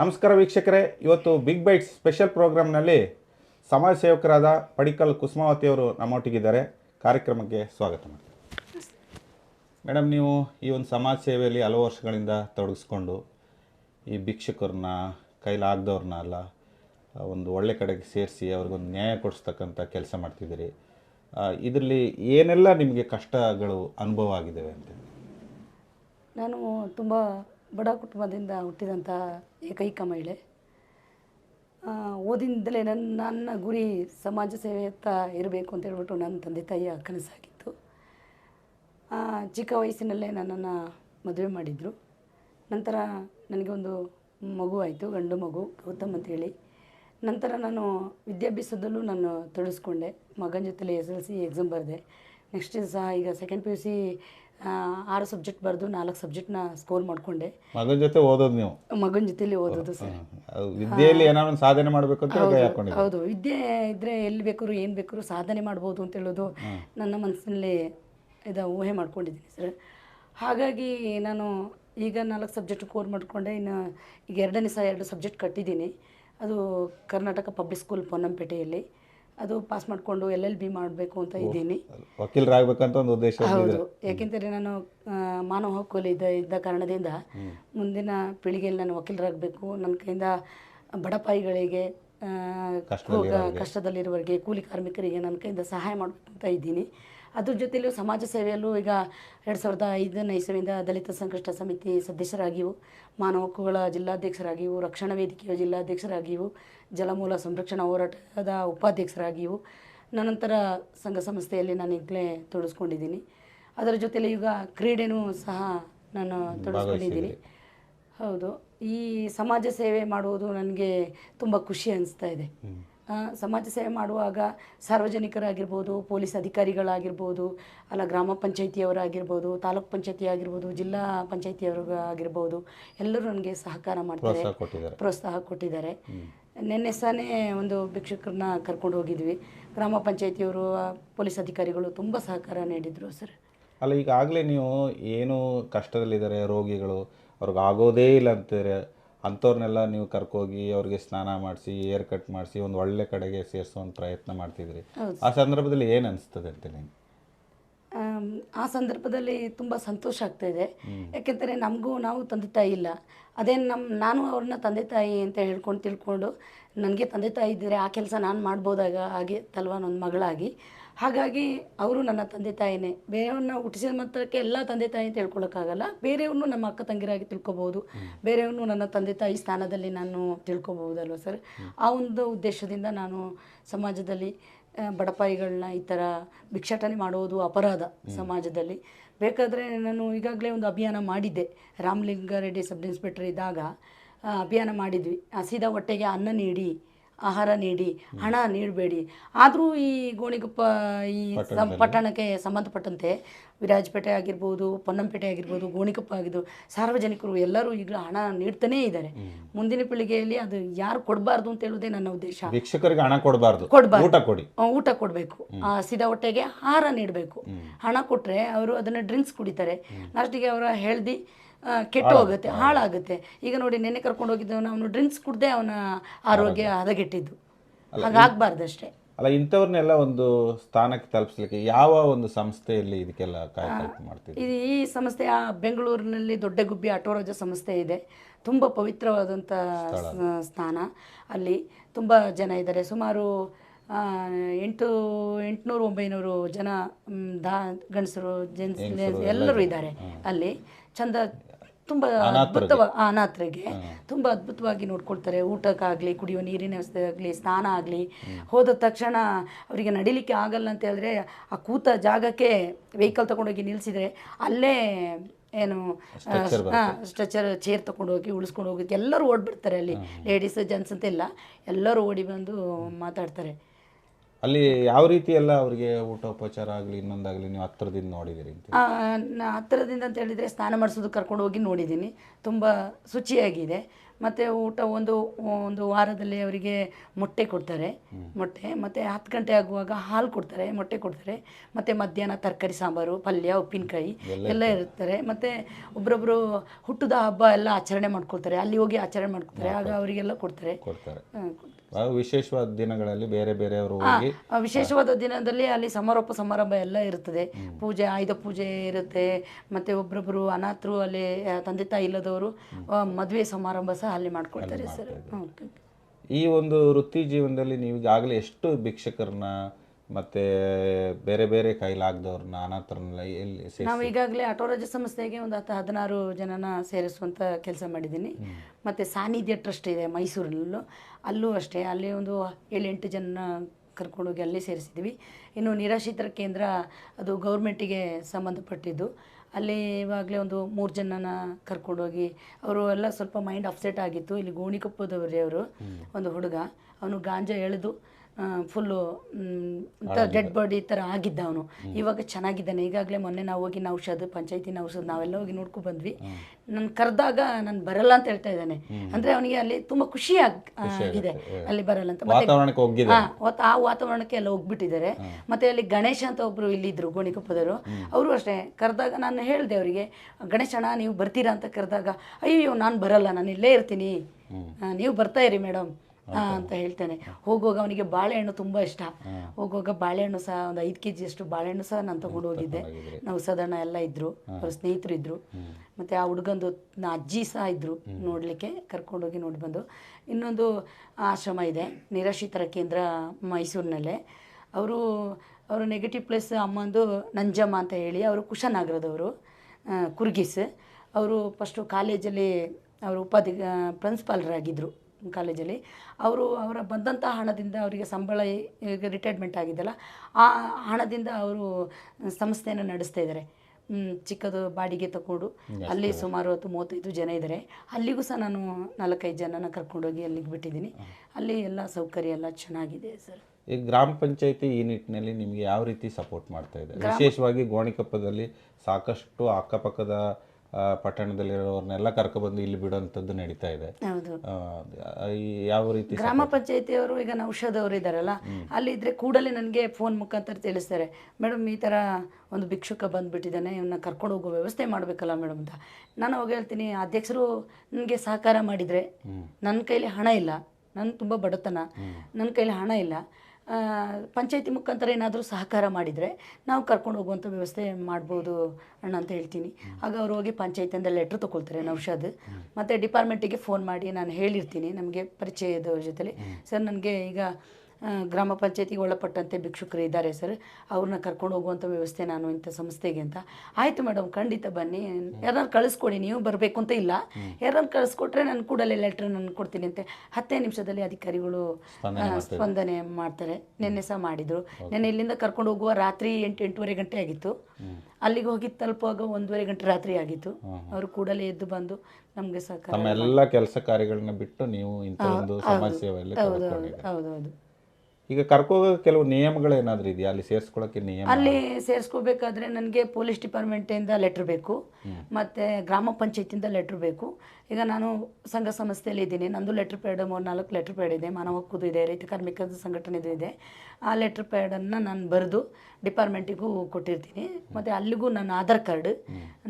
ನಮಸ್ಕಾರ ವೀಕ್ಷಕರೇ. ಇವತ್ತು ಬಿಗ್ ಬೈಟ್ಸ್ ಸ್ಪೆಷಲ್ ಪ್ರೋಗ್ರಾಮ್ನಲ್ಲಿ ಸಮಾಜ ಸೇವಕರಾದ ಪಡಿಕಲ್ ಕುಸುಮಾವತಿ ಅವರು ನಮ್ಮೊಟ್ಟಿಗಿದ್ದಾರೆ. ಕಾರ್ಯಕ್ರಮಕ್ಕೆ ಸ್ವಾಗತ ಮಾಡಿ. ಮೇಡಮ್ ನೀವು ಈ ಒಂದು ಸಮಾಜ ಸೇವೆಯಲ್ಲಿ ಹಲವು ವರ್ಷಗಳಿಂದ ತೊಡಗಿಸ್ಕೊಂಡು ಈ ಭಿಕ್ಷುಕರನ್ನ, ಕೈಲಾಗ್ದವ್ರನ್ನ ಅಲ್ಲ, ಒಂದು ಒಳ್ಳೆ ಕಡೆಗೆ ಸೇರಿಸಿ ಅವ್ರಿಗೊಂದು ನ್ಯಾಯ ಕೊಡಿಸ್ತಕ್ಕಂಥ ಕೆಲಸ ಮಾಡ್ತಿದ್ದೀರಿ. ಇದರಲ್ಲಿ ಏನೆಲ್ಲ ನಿಮಗೆ ಕಷ್ಟಗಳು ಅನುಭವ ಆಗಿದ್ದಾವೆ ಅಂತ? ನಾನು ತುಂಬ ಬಡ ಕುಟುಂಬದಿಂದ ಹುಟ್ಟಿದಂಥ ಏಕೈಕ ಮಹಿಳೆ. ಆ, ಓದಿನಿಂದಲೇ ನನ್ನ ನನ್ನ ಗುರಿ ಸಮಾಜ ಸೇವೆಯತ್ತ ಇರಬೇಕು ಅಂತ ಹೇಳ್ಬಿಟ್ಟು ನನ್ನ ತಂದೆ ತಾಯಿಯ ಕನಸಾಗಿತ್ತು. ಚಿಕ್ಕ ವಯಸ್ಸಿನಲ್ಲೇ ನನ್ನನ್ನು ಮದುವೆ ಮಾಡಿದರು. ನಂತರ ನನಗೆ ಒಂದು ಮಗು ಆಯಿತು ಗಂಡು ಮಗು ಗೌತಮ್ ಅಂತೇಳಿ ನಂತರ ನಾನು ವಿದ್ಯಾಭ್ಯಾಸದಲ್ಲೂ ನಾನು ತೊಡಗಿಸ್ಕೊಂಡೆ. ಮಗನ ಜೊತೆಲಿ ಎಸ್ ಎಲ್ ಸಿ ಎಕ್ಸಾಮ್ ಬರೆದೆ. ನೆಕ್ಸ್ಟ್ ಸಹ ಈಗ ಸೆಕೆಂಡ್ ಪಿ ಯು ಸಿ ಆರು ಸಬ್ಜೆಕ್ಟ್ ಬರೆದು ನಾಲ್ಕು ಸಬ್ಜೆಕ್ಟ್ನ ಸ್ಕೋರ್ ಮಾಡಿಕೊಂಡೆ. ಮಗನ ಜೊತೆ ಓದೋದು ನೀವು? ಮಗನ ಜೊತೆಲಿ ಓದೋದು ಸರ್. ವಿದ್ಯೆಯಲ್ಲಿ ಏನಾದ್ರು ಸಾಧನೆ ಮಾಡಬೇಕು ಅಂತ ಹೌದು ವಿದ್ಯೆ ಇದ್ದರೆ ಎಲ್ಲಿ ಬೇಕಾದ್ರೂ ಏನು ಬೇಕಾದ್ರೂ ಸಾಧನೆ ಮಾಡ್ಬೋದು ಅಂತ ಹೇಳೋದು ನನ್ನ ಮನಸ್ಸಿನಲ್ಲಿ ಇದು ಊಹೆ ಮಾಡ್ಕೊಂಡಿದ್ದೀನಿ ಸರ್. ಹಾಗಾಗಿ ನಾನು ಈಗ ನಾಲ್ಕು ಸಬ್ಜೆಕ್ಟ್ ಕೋರ್ ಮಾಡಿಕೊಂಡೆ. ಇನ್ನು ಈಗ ಎರಡನೇ ಸಹ ಎರಡು ಸಬ್ಜೆಕ್ಟ್ ಕಟ್ಟಿದ್ದೀನಿ. ಅದು ಕರ್ನಾಟಕ ಪಬ್ಲಿಕ್ ಸ್ಕೂಲ್ ಪೊನ್ನಂಪೇಟೆಯಲ್ಲಿ. ಅದು ಪಾಸ್ ಮಾಡಿಕೊಂಡು ಎಲ್ ಎಲ್ ಬಿ ಮಾಡಬೇಕು ಅಂತ ಇದ್ದೀನಿ. ವಕೀಲರಾಗಬೇಕಂತ ಒಂದು ಉದ್ದೇಶ ಹೌದು. ಯಾಕೆಂದರೆ ನಾನು ಮಾನವ ಇದ್ದ ಇದ್ದ ಕಾರಣದಿಂದ ಮುಂದಿನ ಪೀಳಿಗೆಯಲ್ಲಿ ನಾನು ವಕೀಲರಾಗಬೇಕು. ನನ್ನ ಕೈಯಿಂದ ಬಡಪಾಯಿಗಳಿಗೆ ಕಷ್ಟದಲ್ಲಿರುವವರಿಗೆ ಕೂಲಿ ಕಾರ್ಮಿಕರಿಗೆ ನನ್ನ ಕೈಯಿಂದ ಸಹಾಯ ಮಾಡಬೇಕು ಅಂತ ಇದ್ದೀನಿ. ಅದ್ರ ಜೊತೆಲೂ ಸಮಾಜ ಸೇವೆಯಲ್ಲೂ ಈಗ ಎರಡು ಸಾವಿರದ ಐದನೇ ಇಸವಿಯಿಂದ ದಲಿತ ಸಂಕಷ್ಟ ಸಮಿತಿ ಸದಸ್ಯರಾಗಿವು ಮಾನವ ಹಕ್ಕುಗಳ ಜಿಲ್ಲಾಧ್ಯಕ್ಷರಾಗಿವು ರಕ್ಷಣಾ ವೇದಿಕೆಯ ಜಿಲ್ಲಾಧ್ಯಕ್ಷರಾಗಿವು ಜಲಮೂಲ ಸಂರಕ್ಷಣಾ ಹೋರಾಟದ ಉಪಾಧ್ಯಕ್ಷರಾಗಿವು ನಂತರ ಸಂಘ ಸಂಸ್ಥೆಯಲ್ಲಿ ನಾನು ಈಗಲೇ ತೊಡಸ್ಕೊಂಡಿದ್ದೀನಿ ಅದರ ಜೊತೆಯಲ್ಲಿ ಈಗ ಕ್ರೀಡೆನೂ ಸಹ ನಾನು ತೊಡಸ್ಕೊಂಡಿದ್ದೀನಿ ಹೌದು. ಈ ಸಮಾಜ ಸೇವೆ ಮಾಡುವುದು ನನಗೆ ತುಂಬ ಖುಷಿ ಅನಿಸ್ತಾ ಇದೆ. ಸಮಾಜ ಸೇವೆ ಮಾಡುವಾಗ ಸಾರ್ವಜನಿಕರಾಗಿರ್ಬೋದು ಪೊಲೀಸ್ ಅಧಿಕಾರಿಗಳಾಗಿರ್ಬೋದು ಅಲ್ಲ ಗ್ರಾಮ ಪಂಚಾಯಿತಿಯವರಾಗಿರ್ಬೋದು ತಾಲೂಕ್ ಪಂಚಾಯತಿ ಆಗಿರ್ಬೋದು ಜಿಲ್ಲಾ ಪಂಚಾಯತಿಯವರು ಆಗಿರ್ಬೋದು ಎಲ್ಲರೂ ನನಗೆ ಸಹಕಾರ ಮಾಡ್ತಾರೆ ಪ್ರೋತ್ಸಾಹ ಕೊಟ್ಟಿದ್ದಾರೆ. ಪ್ರೋತ್ಸಾಹ ಕೊಟ್ಟಿದ್ದಾರೆ. ನಿನ್ನೆ ಸಹನೇ ಒಂದು ಭಿಕ್ಷುಕರನ್ನ ಕರ್ಕೊಂಡು ಹೋಗಿದ್ವಿ. ಗ್ರಾಮ ಪಂಚಾಯಿತಿಯವರು ಪೊಲೀಸ್ ಅಧಿಕಾರಿಗಳು ತುಂಬ ಸಹಕಾರ ನೀಡಿದರು ಸರ್. ಅಲ್ಲ ಈಗಾಗಲೇ ನೀವು ಏನು ಕಷ್ಟದಲ್ಲಿದ್ದಾರೆ ರೋಗಿಗಳು ಅವ್ರಿಗೆ ಆಗೋದೇ ಇಲ್ಲ ಅಂತಾರೆ ಅಂಥವ್ರನ್ನೆಲ್ಲ ನೀವು ಕರ್ಕೋಗಿ ಅವ್ರಿಗೆ ಸ್ನಾನ ಮಾಡಿಸಿ ಏರ್ ಕಟ್ ಮಾಡಿಸಿ ಒಂದು ಒಳ್ಳೆ ಕಡೆಗೆ ಸೇರಿಸುವಂಥ ಪ್ರಯತ್ನ ಮಾಡ್ತಿದ್ರಿ. ಆ ಸಂದರ್ಭದಲ್ಲಿ ಏನು ಅನಿಸ್ತದೆ ಅಂತ ಆ ಸಂದರ್ಭದಲ್ಲಿ ತುಂಬ ಸಂತೋಷ ಆಗ್ತಾ ಇದೆ. ಯಾಕೆಂದರೆ ನಮಗೂ ನಾವು ತಂದೆ ತಾಯಿ ಇಲ್ಲ. ಅದೇ ನಮ್ಮ ನಾನು ಅವ್ರನ್ನ ತಂದೆ ತಾಯಿ ಅಂತ ಹೇಳ್ಕೊಂಡು ತಿಳ್ಕೊಂಡು ನನಗೆ ತಂದೆ ತಾಯಿ ಇದ್ದರೆ ಆ ಕೆಲಸ ನಾನು ಮಾಡ್ಬೋದಾಗ ಹಾಗೆ ತಲ್ವಾ ನನ್ನ ಮಗಳಾಗಿ. ಹಾಗಾಗಿ ಅವರು ನನ್ನ ತಂದೆ ತಾಯಿನೇ. ಬೇರೆಯವ್ರನ್ನ ಹುಟ್ಟಿಸಿದ ಮಾತ್ರಕ್ಕೆ ಎಲ್ಲ ತಂದೆ ತಾಯಿ ಅಂತ ಹೇಳ್ಕೊಳಕ್ಕಾಗಲ್ಲ. ಬೇರೆಯವ್ರನ್ನೂ ನಮ್ಮ ಅಕ್ಕ ತಂಗಿರಾಗಿ ತಿಳ್ಕೊಬೋದು ಬೇರೆಯವ್ರನ್ನೂ ನನ್ನ ತಂದೆ ತಾಯಿ ಸ್ಥಾನದಲ್ಲಿ ನಾನು ತಿಳ್ಕೊಬಹುದಲ್ವ ಸರ್? ಆ ಒಂದು ಉದ್ದೇಶದಿಂದ ನಾನು ಸಮಾಜದಲ್ಲಿ ಬಡಪಾಯಿಗಳನ್ನ ಈ ಥರ ಭಿಕ್ಷಾಟನೆ ಮಾಡುವುದು ಅಪರಾಧ ಸಮಾಜದಲ್ಲಿ. ಬೇಕಾದರೆ ನಾನು ಈಗಾಗಲೇ ಒಂದು ಅಭಿಯಾನ ಮಾಡಿದ್ದೆ. ರಾಮಲಿಂಗಾರೆಡ್ಡಿ ಸಬ್ ಇನ್ಸ್ಪೆಕ್ಟರ್ ಇದ್ದಾಗ ಅಭಿಯಾನ ಮಾಡಿದ್ವಿ. ಹಸಿದ ಹೊಟ್ಟೆಗೆ ಅನ್ನ ನೀಡಿ ಆಹಾರ ನೀಡಿ ಹಣ ನೀಡಬೇಡಿ. ಆದರೂ ಈ ಗೋಣಿಗುಪ್ಪ ಈ ಸಂ- ಪಟ್ಟಣಕ್ಕೆ ಸಂಬಂಧಪಟ್ಟಂತೆ ವಿರಾಜಪೇಟೆ ಆಗಿರ್ಬೋದು ಪೊನ್ನಂಪೇಟೆ ಆಗಿರ್ಬೋದು ಗೋಣಿಕೊಪ್ಪ ಆಗಿದ್ದು ಸಾರ್ವಜನಿಕರು ಎಲ್ಲರೂ ಈಗ ಹಣ ನೀಡ್ತಾನೇ ಇದ್ದಾರೆ. ಮುಂದಿನ ಪೀಳಿಗೆಯಲ್ಲಿ ಅದು ಯಾರು ಕೊಡಬಾರ್ದು ಅಂತ ಹೇಳೋದೇ ನನ್ನ ಉದ್ದೇಶ. ಭಿಕ್ಷಕರಿಗೆ ಹಣ ಕೊಡಬಾರ್ದು. ಕೊಡ್ಬಾರ್ದು. ಊಟ ಕೊಡಿ. ಆ, ಊಟ ಕೊಡಬೇಕು. ಹಸಿದ ಹೊಟ್ಟೆಗೆ ಆಹಾರ ನೀಡಬೇಕು. ಹಣ ಕೊಟ್ಟರೆ ಅವರು ಅದನ್ನು ಡ್ರಿಂಕ್ಸ್ ಕುಡಿತಾರೆ. ಲಾಸ್ಟಿಗೆ ಅವರ ಹೆಲ್ದಿ ಕೆಟ್ಟು ಹೋಗುತ್ತೆ ಹಾಳಾಗುತ್ತೆ ಈಗ ನೋಡಿ ನೆನೆ ಕರ್ಕೊಂಡು ಹೋಗಿದ್ದವನು ಅವನು ಡ್ರಿಂಕ್ಸ್ ಕುಡ್ದೆ ಅವನ ಆರೋಗ್ಯ ಹದಗೆಟ್ಟಿದ್ದು. ಹಾಗಾಗಬಾರ್ದು ಅಷ್ಟೇ. ಅಲ್ಲ ಇಂಥವ್ರನ್ನೆಲ್ಲ ಒಂದು ಸ್ಥಾನಕ್ಕೆ ತಲುಪಿಸ್ಲಿಕ್ಕೆ ಯಾವ ಒಂದು ಸಂಸ್ಥೆಯಲ್ಲಿ ಇದಕ್ಕೆಲ್ಲ ಕಾಯಕಲ್ಪ ಮಾಡ್ತಿದ್ರಿ ಇದು ಈ ಸಂಸ್ಥೆ ಆ ಬೆಂಗಳೂರಿನಲ್ಲಿ ದೊಡ್ಡ ಗುಬ್ಬಿ ಆಟೋರಾಜ ಸಂಸ್ಥೆ ಇದೆ. ತುಂಬ ಪವಿತ್ರವಾದಂಥ ಸ್ಥಾನ. ಅಲ್ಲಿ ತುಂಬ ಜನ ಇದ್ದಾರೆ. ಸುಮಾರು ಎಂಟು ಎಂಟುನೂರು ಒಂಬೈನೂರು ಜನ ದಾ ಗಂಡಸರು ಜೆಂಟ್ಸ್ ಎಲ್ಲರೂ ಇದ್ದಾರೆ. ಅಲ್ಲಿ. ಚಂದ ತುಂಬ ಅದ್ಭುತವ ಅನಾಥರಿಗೆ ತುಂಬ ಅದ್ಭುತವಾಗಿ ನೋಡ್ಕೊಳ್ತಾರೆ. ಊಟಕ್ಕಾಗಲಿ ಕುಡಿಯೋ ನೀರಿನ ವ್ಯವಸ್ಥೆ ಆಗಲಿ ಸ್ನಾನ ಆಗಲಿ ಹೋದ ತಕ್ಷಣ ಅವರಿಗೆ ನಡಿಲಿಕ್ಕೆ ಆಗಲ್ಲ ಅಂತ ಹೇಳಿದ್ರೆ ಆ ಕೂತ ಜಾಗಕ್ಕೆ ವೆಹಿಕಲ್ ತಗೊಂಡೋಗಿ ನಿಲ್ಲಿಸಿದ್ರೆ ಅಲ್ಲೇ ಏನು ಸ್ಟ್ರೆಚರ್ ಚೇರ್ ತಗೊಂಡು ಹೋಗಿ ಉಳಿಸ್ಕೊಂಡು ಹೋಗಿ ಎಲ್ಲರೂ ಓಡಿಬಿಡ್ತಾರೆ ಅಲ್ಲಿ. ಲೇಡೀಸ್ ಜೆಂಟ್ಸ್ ಅಂತ ಇಲ್ಲ. ಎಲ್ಲರೂ ಓಡಿ ಬಂದು ಮಾತಾಡ್ತಾರೆ. ಅಲ್ಲಿ ಯಾವ ರೀತಿ ಎಲ್ಲ ಅವರಿಗೆ ಊಟೋಪಚಾರ ಆಗಲಿ ಇನ್ನೊಂದಾಗಲಿ ನೀವು ಹತ್ರದಿಂದ ನೋಡಿದಿರಿ ಅಂತ ಆ, ನಾ ಹತ್ತಿರದಿಂದ ಅಂತ ಹೇಳಿದರೆ ಸ್ನಾನ ಮಾಡಿಸೋದು ಕರ್ಕೊಂಡು ಹೋಗಿ ನೋಡಿದ್ದೀನಿ. ತುಂಬ ಶುಚಿಯಾಗಿದೆ. ಮತ್ತು ಊಟ ಒಂದು ಒಂದು ವಾರದಲ್ಲಿ ಅವರಿಗೆ ಮೊಟ್ಟೆ ಕೊಡ್ತಾರೆ. ಮೊಟ್ಟೆ ಮತ್ತು ಹತ್ತು ಗಂಟೆ ಆಗುವಾಗ ಹಾಲು ಕೊಡ್ತಾರೆ ಮೊಟ್ಟೆ ಕೊಡ್ತಾರೆ. ಮತ್ತು ಮಧ್ಯಾಹ್ನ ತರಕಾರಿ ಸಾಂಬಾರು ಪಲ್ಯ ಉಪ್ಪಿನಕಾಯಿ ಎಲ್ಲ ಇರ್ತಾರೆ ಮತ್ತು ಒಬ್ಬರೊಬ್ಬರು ಹುಟ್ಟದ ಹಬ್ಬ ಎಲ್ಲ ಆಚರಣೆ ಮಾಡ್ಕೊಳ್ತಾರೆ. ಅಲ್ಲಿ ಹೋಗಿ ಆಚರಣೆ ಮಾಡ್ಕೊಳ್ತಾರೆ. ಆಗ ಅವರಿಗೆಲ್ಲ ಕೊಡ್ತಾರೆ. ಕೊಡ್ತಾರೆ. ಹ್ಮ್. ವಿಶೇಷವಾದ ದಿನಗಳಲ್ಲಿ ಬೇರೆ ಬೇರೆಯವರು ಹೋಗಿ ಆ ವಿಶೇಷವಾದ ದಿನದಲ್ಲಿ ಅಲ್ಲಿ ಸಮಾರೋಪ ಸಮಾರಂಭ ಎಲ್ಲ ಇರುತ್ತದೆ ಪೂಜೆ ಆಯುಧ ಪೂಜೆ ಇರುತ್ತೆ. ಮತ್ತೆ ಒಬ್ಬೊಬ್ರು ಅನಾಥರು ಅಲ್ಲಿ ಆ, ತಂದೆ ತಾಯಿ ಇಲ್ಲದವರು ಆ, ಮದುವೆ ಸಮಾರಂಭ ಸಹ ಅಲ್ಲಿ ಮಾಡ್ಕೊಳ್ತಾರೆ. Sir okay. ಈ ಒಂದು ವೃತ್ತಿ ಜೀವನದಲ್ಲಿ ನೀವು ಈಗಾಗಲೇ ಎಷ್ಟು ಭಿಕ್ಷಕರನ್ನ ಮತ್ತೆ ಬೇರೆ ಬೇರೆ ಕೈಲಾಗದವ್ರನ್ನ ಅನಾಥರನ್ನೆಲ್ಲ ಎಲ್ಲಿ ಸೇರಿಸಿ ನಾವು ಈಗಾಗಲೇ ಆಟೋ ರಾಜ್ಯ ಸಂಸ್ಥೆಗೆ ಒಂದು ಹತ್ತು ಹದಿನಾರು ಜನನ ಸೇರಿಸುವಂಥ ಕೆಲಸ ಮಾಡಿದ್ದೀನಿ. ಮತ್ತು ಸಾನ್ನಿಧ್ಯ ಟ್ರಸ್ಟ್ ಇದೆ ಮೈಸೂರಲ್ಲೂ. ಅಲ್ಲೂ ಅಷ್ಟೇ ಅಲ್ಲಿ ಒಂದು ಏಳೆಂಟು ಜನ ಕರ್ಕೊಂಡೋಗಿ ಅಲ್ಲಿ ಸೇರಿಸಿದ್ವಿ. ಇನ್ನು ನಿರಾಶ್ರಿತರ ಕೇಂದ್ರ ಅದು ಗೌರ್ಮೆಂಟಿಗೆ ಸಂಬಂಧಪಟ್ಟಿದ್ದು. ಅಲ್ಲಿ ಇವಾಗಲೇ ಒಂದು ಮೂರು ಜನನ ಕರ್ಕೊಂಡೋಗಿ ಅವರು ಎಲ್ಲ ಸ್ವಲ್ಪ ಮೈಂಡ್ ಅಪ್ಸೆಟ್ ಆಗಿತ್ತು. ಇಲ್ಲಿ ಗೋಣಿಕೊಪ್ಪದವರೇ ಅವರು ಒಂದು ಹುಡುಗ. ಅವನು ಗಾಂಜಾ ಎಳೆದು ಫುಲ್ಲು ಡೆಡ್ ಬಾಡಿ ಥರ ಆಗಿದ್ದ ಅವನು. ಇವಾಗ ಚೆನ್ನಾಗಿದ್ದಾನೆ. ಈಗಾಗಲೇ ಮೊನ್ನೆ ನಾವು ಹೋಗಿ ನಾವು ಔಷಧ ಪಂಚಾಯತಿನ ಔಷಧ ನಾವೆಲ್ಲ ಹೋಗಿ ನೋಡ್ಕೊ ಬಂದ್ವಿ. ನಾನು ಕರೆದಾಗ ನಾನು ಬರಲ್ಲ ಅಂತ ಹೇಳ್ತಾ ಇದ್ದಾನೆ. ಅಂದರೆ ಅವನಿಗೆ ಅಲ್ಲಿ ತುಂಬ ಖುಷಿ ಆಗ್- ಆಗಿದೆ. ಅಲ್ಲಿ ಬರಲ್ಲ ಅಂತ. ಮತ್ತೆ ಆ ವಾತಾವರಣಕ್ಕೆ ಎಲ್ಲ ಹೋಗ್ಬಿಟ್ಟಿದ್ದಾರೆ. ಮತ್ತೆ ಅಲ್ಲಿ ಗಣೇಶ ಅಂತ ಒಬ್ರು ಇಲ್ಲಿದ್ರು ಗೋಣಿಕೊಪ್ಪದವರು. ಅವರು ಅಷ್ಟೇ. ಕರೆದಾಗ ನಾನು ಹೇಳಿದೆ ಅವರಿಗೆ ಗಣೇಶಣ್ಣ ನೀವು ಬರ್ತೀರಾ ಅಂತ ಕರೆದಾಗ ಅಯ್ಯೋ ನಾನು ಬರಲ್ಲ. ನಾನು ಇಲ್ಲೇ ಇರ್ತೀನಿ. ನೀವು ಬರ್ತಾ ಇರಿ ಮೇಡಮ್ ಅಂತ ಹೇಳ್ತಾನೆ. ಹೋಗುವಾಗ ಅವನಿಗೆ ಬಾಳೆಹಣ್ಣು ತುಂಬ ಇಷ್ಟ. ಹೋಗುವಾಗ ಬಾಳೆಹಣ್ಣು ಸಹ ಒಂದು ಐದು ಕೆ ಅಷ್ಟು ಬಾಳೆಹಣ್ಣು ಸಹ ನಾನು ತಗೊಂಡು ಹೋಗಿದ್ದೆ ನಾವು ಸದಣ ಎಲ್ಲ ಇದ್ರು ಅವ್ರ ಸ್ನೇಹಿತರು ಇದ್ರು. ಮತ್ತೆ ಆ ಹುಡುಗಂದು ಅಜ್ಜಿ ಸಹ ಇದ್ರು ನೋಡಲಿಕ್ಕೆ ಕರ್ಕೊಂಡೋಗಿ ನೋಡಿ ಬಂದು. ಇನ್ನೊಂದು ಆಶ್ರಮ ಇದೆ ನಿರಾಶ್ರಿತರ ಕೇಂದ್ರ ಮೈಸೂರಿನಲ್ಲೇ. ಅವರು ಅವರು ನೆಗೆಟಿವ್ ಪ್ಲೇಸ್ ಅಮ್ಮಂದು ನಂಜಮ್ಮ ಅಂತ ಹೇಳಿ ಅವರು ಕುಶನಾಗರದವರು ಕುರ್ಗಿಸ್. ಅವರು ಫಸ್ಟು ಕಾಲೇಜಲ್ಲಿ ಅವರು ಉಪಾಧಿ ಪ್ರಿನ್ಸಿಪಾಲರಾಗಿದ್ದರು ಕಾಲೇಜಲ್ಲಿ ಅವರು ಅವರ ಬಂದಂಥ ಹಣದಿಂದ ಅವರಿಗೆ ಸಂಬಳ ಈಗ ರಿಟೈರ್ಮೆಂಟ್ ಆಗಿದೆಯಲ್ಲ ಆ ಹಣದಿಂದ ಅವರು ಸಂಸ್ಥೆಯನ್ನು ನಡೆಸ್ತಾ ಇದ್ದಾರೆ. ಚಿಕ್ಕದು ಬಾಡಿಗೆ ತಗೊಂಡು ಅಲ್ಲಿ ಸುಮಾರು ಹೊತ್ತು ಮೂವತ್ತೈದು ಜನ ಇದ್ದಾರೆ. ಅಲ್ಲಿಗೂ ಸಹ ನಾನು ನಾಲ್ಕೈದು ಜನನ ಕರ್ಕೊಂಡೋಗಿ ಅಲ್ಲಿಗೆ ಬಿಟ್ಟಿದ್ದೀನಿ. ಅಲ್ಲಿ ಎಲ್ಲ ಸೌಕರ್ಯ ಎಲ್ಲ ಚೆನ್ನಾಗಿದೆ ಸರ್ ಈ ಗ್ರಾಮ ಪಂಚಾಯತಿ ಈ ನಿಟ್ಟಿನಲ್ಲಿ ನಿಮಗೆ ಯಾವ ರೀತಿ ಸಪೋರ್ಟ್ ಮಾಡ್ತಾ ಇದೆ? ವಿಶೇಷವಾಗಿ ಗೋಣಿಕೊಪ್ಪದಲ್ಲಿ ಸಾಕಷ್ಟು ಅಕ್ಕಪಕ್ಕದ ಪಟ್ಟಣದಲ್ಲಿರೋರ್ನೆಲ್ಲ ಕರ್ಕೊಬಂದು ಇಲ್ಲಿ ಬಿಡುವಂಥದ್ದು ನಡೀತಾ ಇದೆ. ಈ ಯಾವ ರೀತಿ ಗ್ರಾಮ ಪಂಚಾಯತಿಯವರು ಈಗ ನೌಷಧವರು ಇದ್ದಾರಲ್ಲ ಅಲ್ಲಿ ಇದ್ರೆ ಕೂಡಲೇ ನನಗೆ ಫೋನ್ ಮುಖಾಂತರ ತಿಳಿಸ್ತಾರೆ ಮೇಡಮ್ ಈ ಥರ ಒಂದು ಭಿಕ್ಷುಕ ಬಂದುಬಿಟ್ಟಿದ್ದಾನೆ ಇವನ್ನ ಕರ್ಕೊಂಡು ಹೋಗೋ ವ್ಯವಸ್ಥೆ ಮಾಡಬೇಕಲ್ಲ ಮೇಡಮ್ ಅಂತ. ನಾನು ಅವಾಗ ಹೇಳ್ತೀನಿ ಅಧ್ಯಕ್ಷರು ನನಗೆ ಸಹಕಾರ ಮಾಡಿದರೆ ನನ್ನ ಕೈಲಿ ಹಣ ಇಲ್ಲ ನನ್ನ ತುಂಬ ಬಡತನ ನನ್ನ ಕೈಲಿ ಹಣ ಇಲ್ಲ ಪಂಚಾಯತಿ ಮುಖಾಂತರ ಏನಾದರೂ ಸಹಕಾರ ಮಾಡಿದರೆ ನಾವು ಕರ್ಕೊಂಡು ಹೋಗುವಂಥ ವ್ಯವಸ್ಥೆ ಮಾಡ್ಬೋದು ಅಣ್ಣ ಅಂತ ಹೇಳ್ತೀನಿ. ಆಗ ಅವ್ರು ಹೋಗಿ ಪಂಚಾಯತಿಯಿಂದ ಲೆಟ್ರ್ ತೊಗೊಳ್ತಾರೆ ನೌಷಾದ್ ಮತ್ತು ಡಿಪಾರ್ಟ್ಮೆಂಟಿಗೆ ಫೋನ್ ಮಾಡಿ ನಾನು ಹೇಳಿರ್ತೀನಿ ನಮಗೆ ಪರಿಚಯದವ್ರ ಜೊತೆಲಿ. ಸರ್ ನನಗೆ ಈಗ ಗ್ರಾಮ ಪಂಚಾಯತಿಗೆ ಒಳಪಟ್ಟಂತೆ ಭಿಕ್ಷುಕರು ಇದ್ದಾರೆ ಸರ್. ಅವ್ರನ್ನ ಕರ್ಕೊಂಡು ಹೋಗುವಂಥ ವ್ಯವಸ್ಥೆ ನಾನು ಇಂಥ ಸಂಸ್ಥೆಗೆ ಅಂತ. ಆಯಿತು ಮೇಡಮ್ ಖಂಡಿತ ಬನ್ನಿ. ಯಾರನ್ನ ಕಳಿಸ್ಕೊಡಿ ನೀವು ಬರಬೇಕು ಅಂತ ಇಲ್ಲ. ಯಾರನ್ನ ಕಳಿಸ್ಕೊಟ್ರೆ ನಾನು ಕೂಡಲೇ ಲೆಟ್ರ್ ನಾನು ಕೊಡ್ತೀನಿ ಅಂತ. ಹತ್ತೇ ನಿಮಿಷದಲ್ಲಿ ಅಧಿಕಾರಿಗಳು ಸ್ಪಂದನೆ ಮಾಡ್ತಾರೆ. ನಿನ್ನೆ ಸಹ ಮಾಡಿದರು. ನೆನ್ನೆ ಇಲ್ಲಿಂದ ಕರ್ಕೊಂಡು ಹೋಗುವ ರಾತ್ರಿ ಎಂಟು ಎಂಟೂವರೆ ಗಂಟೆ ಆಗಿತ್ತು. ಅಲ್ಲಿಗೆ ಹೋಗಿ ತಲುಪುವಾಗ ಒಂದೂವರೆ ಗಂಟೆ ರಾತ್ರಿ ಆಗಿತ್ತು. ಅವರು ಕೂಡಲೇ ಎದ್ದು ಬಂದು ನಮಗೆ ಸಹಕಾರ ಎಲ್ಲ ಕೆಲಸ ಕಾರ್ಯಗಳನ್ನ ಬಿಟ್ಟು ನೀವು ಇಂಥ ಒಂದು ಸಮಾಜ ಸೇವೆಯಲ್ಲಿ. ಹೌದೌದು ಈಗ ಕರ್ಕೋಗ ಕೆಲವು ನಿಯಮಗಳು ಏನಾದ್ರೂ ಇದೆಯಾ? ಅಲ್ಲಿ ಸೇರಿಸ್ಕೊಳ್ಳೋಕೆ ನಿಯಮ? ಅಲ್ಲಿ ಸೇರಿಸ್ಕೋಬೇಕಾದ್ರೆ ನನಗೆ ಪೊಲೀಸ್ ಡಿಪಾರ್ಟ್ಮೆಂಟಿಂದ ಲೆಟ್ರ್ ಬೇಕು ಮತ್ತು ಗ್ರಾಮ ಪಂಚಾಯತಿಂದ ಲೆಟ್ರ್ ಬೇಕು. ಈಗ ನಾನು ಸಂಘ ಸಂಸ್ಥೆಯಲ್ಲಿ ಇದ್ದೀನಿ. ನಂದು ಲೆಟ್ರ್ ಪ್ಯಾಡ್ ಮೂರು ನಾಲ್ಕು ಲೆಟ್ರ್ ಪ್ಯಾಡ್ ಇದೆ. ಮಾನವ ಹಕ್ಕುದು ಇದೆ ರೈತ ಕಾರ್ಮಿಕದ ಸಂಘಟನೆದು ಇದೆ. ಆ ಲೆಟ್ರ್ ಪ್ಯಾಡನ್ನು ನಾನು ಬರೆದು ಡಿಪಾರ್ಟ್ಮೆಂಟಿಗೂ ಕೊಟ್ಟಿರ್ತೀನಿ. ಮತ್ತು ಅಲ್ಲಿಗೂ ನನ್ನ ಆಧಾರ್ ಕಾರ್ಡ್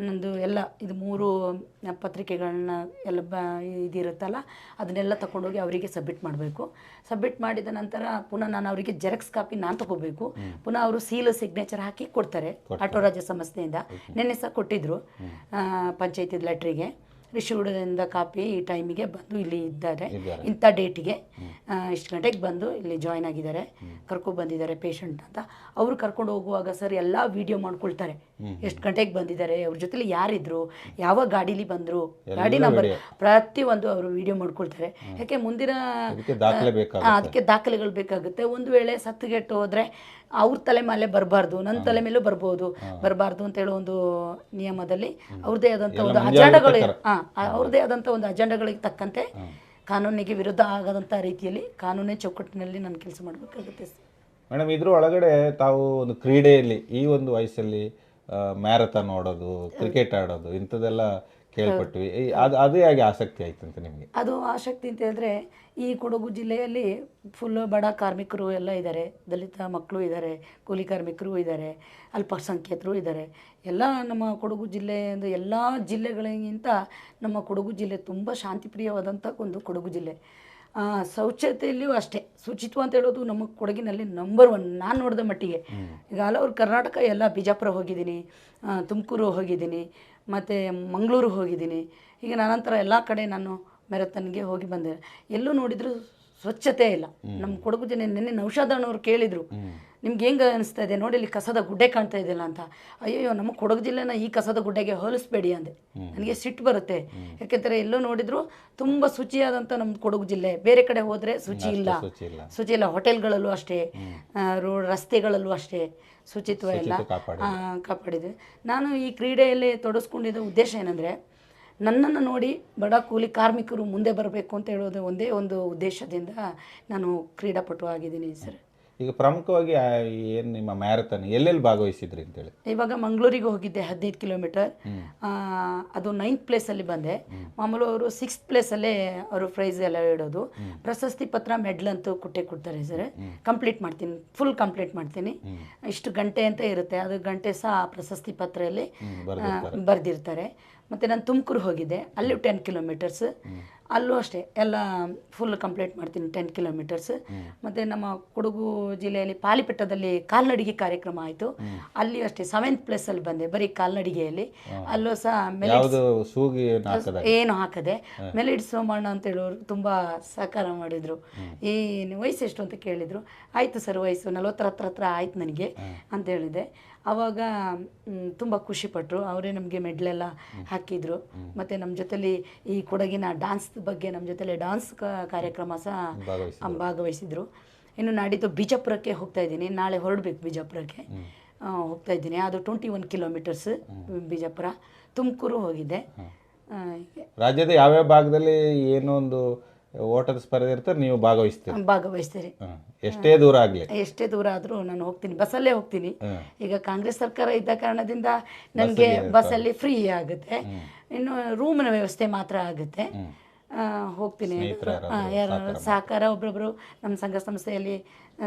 ನಂದು ಎಲ್ಲ ಇದು ಮೂರು ಪತ್ರಿಕೆಗಳನ್ನ ಎಲ್ಲ ಬ ಇದಿರುತ್ತಲ್ಲ ಅದನ್ನೆಲ್ಲ ತಗೊಂಡೋಗಿ ಅವರಿಗೆ ಸಬ್ಮಿಟ್ ಮಾಡಬೇಕು. ಸಬ್ಮಿಟ್ ಮಾಡಿದ ನಂತರ ಪುನಃ ನಾನು ಅವರಿಗೆ ಜೆರಾಕ್ಸ್ ಕಾಪಿ ನಾನು ತಗೋಬೇಕು. ಪುನಃ ಅವರು ಸೀಲು ಸಿಗ್ನೇಚರ್ ಹಾಕಿ ಕೊಡ್ತಾರೆ ಆಟೋ ರಾಜ್ಯ ಸಂಸ್ಥೆಯಿಂದ. ನಿನ್ನೆ ಸಹ ಕೊಟ್ಟಿದ್ರು ಪಂಚಾಯತಿ ಲೆಟ್ರಿಗೆ ರಿಶೀವ್ಡಿಂದ ಕಾಪಿ ಈ ಟೈಮಿಗೆ ಬಂದು ಇಲ್ಲಿ ಇದ್ದಾರೆ. ಇಂಥ ಡೇಟಿಗೆ ಇಷ್ಟು ಗಂಟೆಗೆ ಬಂದು ಇಲ್ಲಿ ಜಾಯ್ನ್ ಆಗಿದ್ದಾರೆ. ಕರ್ಕೊಂಡು ಬಂದಿದ್ದಾರೆ ಪೇಷಂಟ್ ಅಂತ. ಅವರು ಕರ್ಕೊಂಡು ಹೋಗುವಾಗ ಸರ್ ಎಲ್ಲ ವಿಡಿಯೋ ಮಾಡ್ಕೊಳ್ತಾರೆ. ಎಷ್ಟು ಗಂಟೆಗೆ ಬಂದಿದ್ದಾರೆ ಅವ್ರ ಜೊತೆಲಿ ಯಾರಿದ್ರು ಯಾವ ಗಾಡೀಲಿ ಬಂದರು ಗಾಡಿ ನಂಬರ್ ಪ್ರತಿಯೊಂದು ಅವರು ವಿಡಿಯೋ ಮಾಡ್ಕೊಳ್ತಾರೆ. ಯಾಕೆ ಮುಂದಿನ ಅದಕ್ಕೆ ದಾಖಲೆಗಳು ಬೇಕಾಗುತ್ತೆ. ಒಂದು ವೇಳೆ ಸತ್ತುಗೆಟ್ಟು ಹೋದ್ರೆ ಅವ್ರ ತಲೆ ಮೇಲೆ ಬರಬಾರ್ದು ನನ್ನ ತಲೆ ಮೇಲೂ ಬರ್ಬೋದು ಬರಬಾರ್ದು ಅಂತ ಹೇಳೋ ಒಂದು ನಿಯಮದಲ್ಲಿ ಅವ್ರದೇ ಆದಂಥ ಒಂದು ಅಜೆಂಡಗಳು ಹಾಂ ಅವ್ರದ್ದೇ ಆದಂಥ ಒಂದು ಅಜೆಂಡಗಳಿಗೆ ತಕ್ಕಂತೆ ಕಾನೂನಿಗೆ ವಿರುದ್ಧ ಆಗದಂಥ ರೀತಿಯಲ್ಲಿ ಕಾನೂನೇ ಚೌಕಟ್ಟಿನಲ್ಲಿ ನಾನು ಕೆಲಸ ಮಾಡಬೇಕಾಗುತ್ತೆ ಮೇಡಮ್ ಇದ್ರ ಒಳಗಡೆ ತಾವು ಒಂದು ಕ್ರೀಡೆಯಲ್ಲಿ ಈ ಒಂದು ವಯಸ್ಸಲ್ಲಿ ಮ್ಯಾರಥಾನ್ ಓಡೋದು ಕ್ರಿಕೆಟ್ ಆಡೋದು ಇಂಥದ್ದೆಲ್ಲ ಕೇಳ್ಪಟ್ವಿ. ಅದು ಅದು ಹೇಗೆ ಆಸಕ್ತಿ ಆಯ್ತು ಅಂತ ನಿಮಗೆ? ಅದು ಆಸಕ್ತಿ ಅಂತ ಹೇಳಿದ್ರೆ ಈ ಕೊಡಗು ಜಿಲ್ಲೆಯಲ್ಲಿ ಫುಲ್ ಬಡ ಕಾರ್ಮಿಕರು ಎಲ್ಲ ಇದ್ದಾರೆ. ದಲಿತ ಮಕ್ಕಳು ಇದ್ದಾರೆ ಕೂಲಿ ಕಾರ್ಮಿಕರು ಇದ್ದಾರೆ ಅಲ್ಪಸಂಖ್ಯಾತರು ಇದ್ದಾರೆ. ಎಲ್ಲ ನಮ್ಮ ಕೊಡಗು ಜಿಲ್ಲೆಯಿಂದ ಎಲ್ಲ ಜಿಲ್ಲೆಗಳಿಗಿಂತ ನಮ್ಮ ಕೊಡಗು ಜಿಲ್ಲೆ ತುಂಬ ಶಾಂತಿಪ್ರಿಯವಾದಂಥ ಒಂದು ಕೊಡಗು ಜಿಲ್ಲೆ. ಶೌಚತೆಯಲ್ಲಿಯೂ ಅಷ್ಟೇ. ಶುಚಿತ್ವ ಅಂತ ಹೇಳೋದು ನಮ್ಮ ಕೊಡಗಿನಲ್ಲಿ ನಂಬರ್ ಒನ್ ನಾನು ನೋಡಿದ ಮಟ್ಟಿಗೆ. ಈಗ ಹಲವರು ಕರ್ನಾಟಕ ಎಲ್ಲ ಬಿಜಾಪುರ ಹೋಗಿದ್ದೀನಿ ತುಮಕೂರು ಹೋಗಿದ್ದೀನಿ ಮತ್ತು ಮಂಗಳೂರು ಹೋಗಿದ್ದೀನಿ. ಈಗ ನಾನಂತರ ಎಲ್ಲ ಕಡೆ ನಾನು ಮ್ಯಾರಥಾನ್ಗೆ ಹೋಗಿ ಬಂದೆ. ಎಲ್ಲೂ ನೋಡಿದ್ರು ಸ್ವಚ್ಛತೆ ಇಲ್ಲ. ನಮ್ಮ ಕೊಡಗು ಜನ ನಿನ್ನೆ ನೌಷಾದಣ್ಣವ್ರು ಕೇಳಿದರು ನಿಮ್ಗೆ ಹೆಂಗೆ ಅನಿಸ್ತಾ ಇದೆ? ನೋಡಿ ಇಲ್ಲಿ ಕಸದ ಗುಡ್ಡೆ ಕಾಣ್ತಾ ಇದೆಯಲ್ಲ ಅಂತ. ಅಯ್ಯೋ ನಮ್ಮ ಕೊಡಗು ಜಿಲ್ಲೆನ ಈ ಕಸದ ಗುಡ್ಡೆಗೆ ಹೋಲಿಸ್ಬೇಡಿ ಅಂದೆ. ನನಗೆ ಸಿಟ್ಟು ಬರುತ್ತೆ. ಯಾಕೆಂದರೆ ಎಲ್ಲೋ ನೋಡಿದ್ರು ತುಂಬ ಶುಚಿಯಾದಂಥ ನಮ್ಮ ಕೊಡಗು ಜಿಲ್ಲೆ. ಬೇರೆ ಕಡೆ ಹೋದರೆ ಶುಚಿ ಇಲ್ಲ. ಶುಚಿ ಇಲ್ಲ. ಹೋಟೆಲ್ಗಳಲ್ಲೂ ಅಷ್ಟೇ. ರೋಡ್ ರಸ್ತೆಗಳಲ್ಲೂ ಅಷ್ಟೇ. ಶುಚಿತ್ವ ಎಲ್ಲ ಶುಚಿತ್ವ ಕಾಪಾಡಿ. ಕಾಪಾಡಿದೆ ನಾನು ಈ ಕ್ರೀಡೆಯಲ್ಲಿ ತೊಡಸ್ಕೊಂಡಿದ್ದ ಉದ್ದೇಶ ಏನಂದರೆ ನನ್ನನ್ನು ನೋಡಿ ಬಡ ಕೂಲಿ ಕಾರ್ಮಿಕರು ಮುಂದೆ ಬರಬೇಕು ಅಂತ ಹೇಳೋದು ಒಂದೇ ಒಂದು ಉದ್ದೇಶದಿಂದ ನಾನು ಕ್ರೀಡಾಪಟು ಆಗಿದ್ದೀನಿ ಸರ್. ಈಗ ಪ್ರಮುಖವಾಗಿ ಏನು ನಿಮ್ಮ ಮ್ಯಾರಥಾನ್ ಎಲ್ಲೆಲ್ಲಿ ಭಾಗವಹಿಸಿದ್ರಿ ಅಂತೇಳಿ? ಇವಾಗ ಮಂಗಳೂರಿಗೆ ಹೋಗಿದ್ದೆ ಹದಿನೈದು ಕಿಲೋಮೀಟರ್. ಅದು ನೈನ್ತ್ ಪ್ಲೇಸಲ್ಲಿ ಬಂದೆ. ಮಾಮೂಲು ಅವರು ಸಿಕ್ಸ್ತ್ ಪ್ಲೇಸಲ್ಲೇ ಅವರು ಪ್ರೈಸ್ ಎಲ್ಲ ಇಡೋದು ಪ್ರಶಸ್ತಿ ಪತ್ರ ಮೆಡ್ಲ್ ಅಂತೂ ಕೊಟ್ಟೆ ಕೊಡ್ತಾರೆ ಸರ್. ಕಂಪ್ಲೀಟ್ ಮಾಡ್ತೀನಿ ಫುಲ್ ಕಂಪ್ಲೀಟ್ ಮಾಡ್ತೀನಿ. ಇಷ್ಟು ಗಂಟೆ ಅಂತ ಇರುತ್ತೆ ಅದು ಗಂಟೆ ಸಹ ಆ ಪ್ರಶಸ್ತಿ ಪತ್ರಲ್ಲಿ ಬರೆದಿರ್ತಾರೆ. ಮತ್ತು ನಾನು ತುಮಕೂರು ಹೋಗಿದ್ದೆ ಅಲ್ಲಿ ಟೆನ್ ಕಿಲೋಮೀಟರ್ಸ್ ಅಲ್ಲೂ ಅಷ್ಟೇ ಎಲ್ಲ ಫುಲ್ ಕಂಪ್ಲೀಟ್ ಮಾಡ್ತೀನಿ ಟೆನ್ ಕಿಲೋಮೀಟರ್ಸ್ ಮತ್ತು ನಮ್ಮ ಕೊಡಗು ಜಿಲ್ಲೆಯಲ್ಲಿ ಪಾಲಿಪೆಟ್ಟದಲ್ಲಿ ಕಾಲ್ನಡಿಗೆ ಕಾರ್ಯಕ್ರಮ ಆಯಿತು. ಅಲ್ಲಿ ಅಷ್ಟೇ ಸೆವೆಂತ್ ಪ್ಲೇಸಲ್ಲಿ ಬಂದೆ ಬರೀ ಕಾಲ್ನಡಿಗೆಯಲ್ಲಿ. ಅಲ್ಲೂ ಸಹ ಹಾಕದ? ಏನು ಹಾಕದೆ. ಮೆಲಿಡ್ ಸೋಮಣ್ಣ ಅಂತ ಹೇಳೋರು ತುಂಬ ಸಹಕಾರ ಮಾಡಿದರು. ಈ ವಯಸ್ಸು ಎಷ್ಟು ಅಂತ ಕೇಳಿದರು. ಆಯಿತು ಸರ್ ವಯಸ್ಸು ನಲವತ್ತರ ಹತ್ರ ಹತ್ರ ಆಯ್ತು ನನಗೆ ಅಂತ ಹೇಳಿದೆ. ಆವಾಗ ತುಂಬ ಖುಷಿಪಟ್ಟರು ಅವರೇ ನಮಗೆ ಮೆಡ್ಲೆಲ್ಲ ಹಾಕಿದರು. ಮತ್ತು ನಮ್ಮ ಜೊತೆಲಿ ಈ ಕೊಡಗಿನ ಡಾನ್ಸ್ ಬಗ್ಗೆ ನಮ್ಮ ಜೊತೆಲಿ ಡಾನ್ಸ್ ಕಾರ್ಯಕ್ರಮ ಸಹ ಭಾಗವಹಿಸಿದರು. ಇನ್ನು ನಾಡಿದ್ದು ಬಿಜಾಪುರಕ್ಕೆ ಹೋಗ್ತಾ ಇದ್ದೀನಿ. ನಾಳೆ ಹೊರಡ್ಬೇಕು ಬಿಜಾಪುರಕ್ಕೆ. ಹೋಗ್ತಾ ಇದ್ದೀನಿ. ಅದು twenty one kilometres Bijapur. Tumakuru ಹೋಗಿದ್ದೆ ರಾಜ್ಯದ ಯಾವ್ಯಾವ ಭಾಗದಲ್ಲಿ ಏನೋ ಒಂದು ಓಟದ ಸ್ಪರ್ಧೆ ಇರ್ತಾರೆ ನೀವು ಭಾಗವಹಿಸ್ತೀರಿ. ಭಾಗವಹಿಸ್ತೀರಿ. ಎಷ್ಟೇ ದೂರ ಆಗಲಿ. ಎಷ್ಟೇ ದೂರ ಆದರೂ ನಾನು ಹೋಗ್ತೀನಿ ಬಸ್ಸಲ್ಲೇ ಹೋಗ್ತೀನಿ. ಈಗ ಕಾಂಗ್ರೆಸ್ ಸರ್ಕಾರ ಇದ್ದ ಕಾರಣದಿಂದ ನನಗೆ ಬಸ್ಸಲ್ಲಿ ಫ್ರೀ ಆಗುತ್ತೆ. ಇನ್ನು ರೂಮಿನ ವ್ಯವಸ್ಥೆ ಮಾತ್ರ ಆಗುತ್ತೆ. ಹೋಗ್ತೀನಿ. ಯಾರು ಸಹಕಾರ ಒಬ್ಬೊಬ್ಬರು ನಮ್ಮ ಸಂಘ ಸಂಸ್ಥೆಯಲ್ಲಿ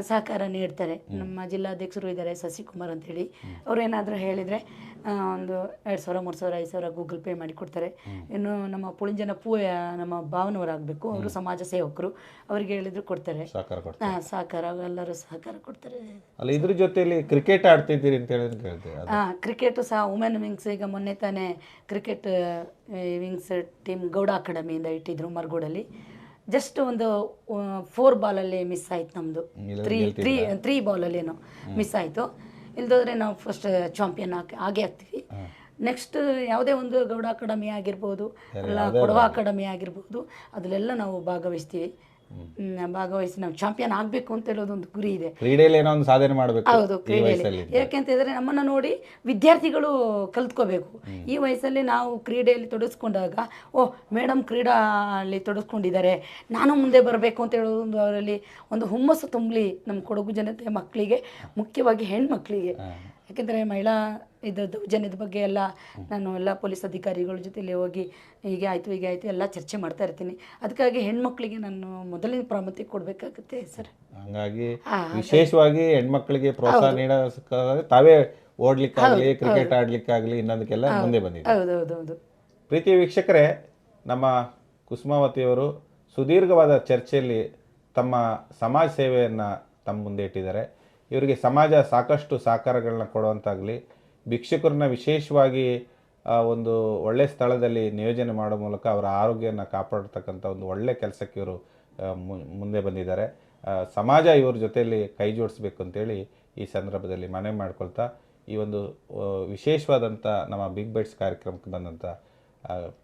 ಸಹಕಾರ ನೀಡ್ತಾರೆ. ನಮ್ಮ ಜಿಲ್ಲಾಧ್ಯಕ್ಷರು ಇದ್ದಾರೆ ಶಶಿಕುಮಾರ್ ಅಂತೇಳಿ. ಅವ್ರು ಏನಾದರೂ ಹೇಳಿದರೆ ಒಂದು ಎರಡು ಸಾವಿರ ಮೂರು ಸಾವಿರ ಐದು ಸಾವಿರ ಗೂಗಲ್ ಪೇ ಮಾಡಿ ಕೊಡ್ತಾರೆ ಇನ್ನು ನಮ್ಮ ಪುಳಿಂಜನ ಪೂ ನಮ್ಮ ಭಾವನವರಾಗಬೇಕು. ಅವರು ಸಮಾಜ ಸೇವಕರು. ಅವ್ರಿಗೆ ಹೇಳಿದ್ರು ಕೊಡ್ತಾರೆ. ಸಹಕಾರ ಎಲ್ಲರೂ ಸಹಕಾರ. ಕೊಡ್ತಾರೆ. ಅಲ್ಲ ಇದ್ರ ಜೊತೆಯಲ್ಲಿ ಕ್ರಿಕೆಟ್ ಆಡ್ತಿದ್ದೀರಿ ಅಂತ ಹೇಳಿ ಹಾಂ ಕ್ರಿಕೆಟ್ ಕ್ರಿಕೆಟು ಸಹ ವುಮೆನ್ ವಿಂಗ್ಸ್ ಈಗ ಮೊನ್ನೆ ತಾನೇ ಕ್ರಿಕೆಟ್ ವಿಂಗ್ಸ್ ಟೀಮ್ ಗೌಡ ಅಕಾಡೆಮಿಯಿಂದ ಇಟ್ಟಿದ್ರು ಮರ್ಗೋಡಲ್ಲಿ. ಜಸ್ಟ್ ಒಂದು ಫೋರ್ ಬಾಲಲ್ಲಿ ಮಿಸ್ ಆಯ್ತು ನಮ್ಮದು ತ್ರೀ ತ್ರೀ ತ್ರೀ ಬಾಲಲ್ಲೇನೋ ಮಿಸ್ ಆಯಿತು. ಇಲ್ದೋದ್ರೆ ನಾವು ಫಸ್ಟ್ ಚಾಂಪಿಯನ್ ಆಗಿ ಆಗೇ ಆಗ್ತೀವಿ. ನೆಕ್ಸ್ಟ್ ಯಾವುದೇ ಒಂದು ಗೌಡ ಅಕಾಡೆಮಿ ಆಗಿರ್ಬೋದು ಅಲ್ಲ ಕೊಡವ ಅಕಾಡೆಮಿ ಆಗಿರ್ಬೋದು ಅದರಲ್ಲೆಲ್ಲ ನಾವು ಭಾಗವಹಿಸ್ತೀವಿ. ಭಾಗವಹಿಸಿ ನಾವು ಚಾಂಪಿಯನ್ ಆಗಬೇಕು ಅಂತ ಹೇಳೋದೊಂದು ಗುರಿ ಇದೆ. ಕ್ರೀಡೆಯಲ್ಲಿ ಏನೋ ಒಂದು ಸಾಧನೆ ಮಾಡಬೇಕು ಹೌದು ಕ್ರೀಡೆಯಲ್ಲಿ. ಯಾಕೆಂತ ಹೇಳಿದ್ರೆ ನಮ್ಮನ್ನ ನೋಡಿ ವಿದ್ಯಾರ್ಥಿಗಳು ಕಲ್ತ್ಕೋಬೇಕು. ಈ ವಯಸ್ಸಲ್ಲಿ ನಾವು ಕ್ರೀಡೆಯಲ್ಲಿ ತೊಡಗಿಸ್ಕೊಂಡಾಗ ಓ ಮೇಡಮ್ ಕ್ರೀಡಾ ಅಲ್ಲಿ ತೊಡಸ್ಕೊಂಡಿದ್ದಾರೆ ನಾನು ಮುಂದೆ ಬರಬೇಕು ಅಂತ ಹೇಳೋದೊಂದು ಅವರಲ್ಲಿ ಒಂದು ಹುಮ್ಮಸ್ಸು ತುಂಬಲಿ ನಮ್ಮ ಕೊಡಗು ಜನತೆ ಮಕ್ಕಳಿಗೆ ಮುಖ್ಯವಾಗಿ ಹೆಣ್ಮಕ್ಳಿಗೆ. ಯಾಕೆಂದರೆ ಮಹಿಳಾ ಇದು ದೌರ್ಜನ್ಯದ ಬಗ್ಗೆ ಎಲ್ಲ ನಾನು ಎಲ್ಲ ಪೊಲೀಸ್ ಅಧಿಕಾರಿಗಳ ಜೊತೆಲಿ ಹೋಗಿ ಹೀಗೆ ಆಯಿತು ಹೀಗೆ ಆಯಿತು ಎಲ್ಲ ಚರ್ಚೆ ಮಾಡ್ತಾ ಇರ್ತೀನಿ. ಅದಕ್ಕಾಗಿ ಹೆಣ್ಮಕ್ಳಿಗೆ ನಾನು ಮೊದಲಿನ ಪ್ರಾಮುಖ್ಯತೆ ಕೊಡಬೇಕಾಗುತ್ತೆ ಸರ್. ಹಂಗಾಗಿ ವಿಶೇಷವಾಗಿ ಹೆಣ್ಮಕ್ಳಿಗೆ ಪ್ರೋತ್ಸಾಹ ನೀಡೋದಕ್ಕಾಗಿ ತಾವೇ ಓಡ್ಲಿಕ್ಕಾಗಲಿ ಕ್ರಿಕೆಟ್ ಆಡ್ಲಿಕ್ಕಾಗ್ಲಿ ಇನ್ನೊಂದಕ್ಕೆಲ್ಲ ಮುಂದೆ ಬಂದಿದೆ ಹೌದು. ಪ್ರೀತಿ ವೀಕ್ಷಕರೇ ನಮ್ಮ ಕುಸುಮಾವತಿಯವರು ಸುದೀರ್ಘವಾದ ಚರ್ಚೆಯಲ್ಲಿ ತಮ್ಮ ಸಮಾಜ ಸೇವೆಯನ್ನು ತಮ್ಮ ಮುಂದೆ ಇಟ್ಟಿದ್ದಾರೆ. ಇವರಿಗೆ ಸಮಾಜ ಸಾಕಷ್ಟು ಸಹಕಾರಗಳನ್ನ ಕೊಡುವಂತಾಗಲಿ, ಭಿಕ್ಷುಕರನ್ನ ವಿಶೇಷವಾಗಿ ಒಂದು ಒಳ್ಳೆಯ ಸ್ಥಳದಲ್ಲಿ ನಿಯೋಜನೆ ಮಾಡೋ ಮೂಲಕ ಅವರ ಆರೋಗ್ಯನ ಕಾಪಾಡ್ತಕ್ಕಂಥ ಒಂದು ಒಳ್ಳೆಯ ಕೆಲಸಕ್ಕೆ ಇವರು ಮುಂದೆ ಬಂದಿದ್ದಾರೆ. ಸಮಾಜ ಇವ್ರ ಜೊತೆಯಲ್ಲಿ ಕೈ ಜೋಡಿಸ್ಬೇಕು ಅಂತೇಳಿ ಈ ಸಂದರ್ಭದಲ್ಲಿ ಮನವಿ ಮಾಡ್ಕೊಳ್ತಾ, ಈ ಒಂದು ವಿಶೇಷವಾದಂಥ ನಮ್ಮ ಬಿಗ್ ಬೈಟ್ಸ್ ಕಾರ್ಯಕ್ರಮಕ್ಕೆ ಬಂದಂಥ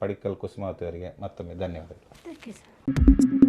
ಪಡಿಕಲ್ ಕುಸುಮಾವತಿ ಅವರಿಗೆ ಮತ್ತೊಮ್ಮೆ ಧನ್ಯವಾದಗಳು.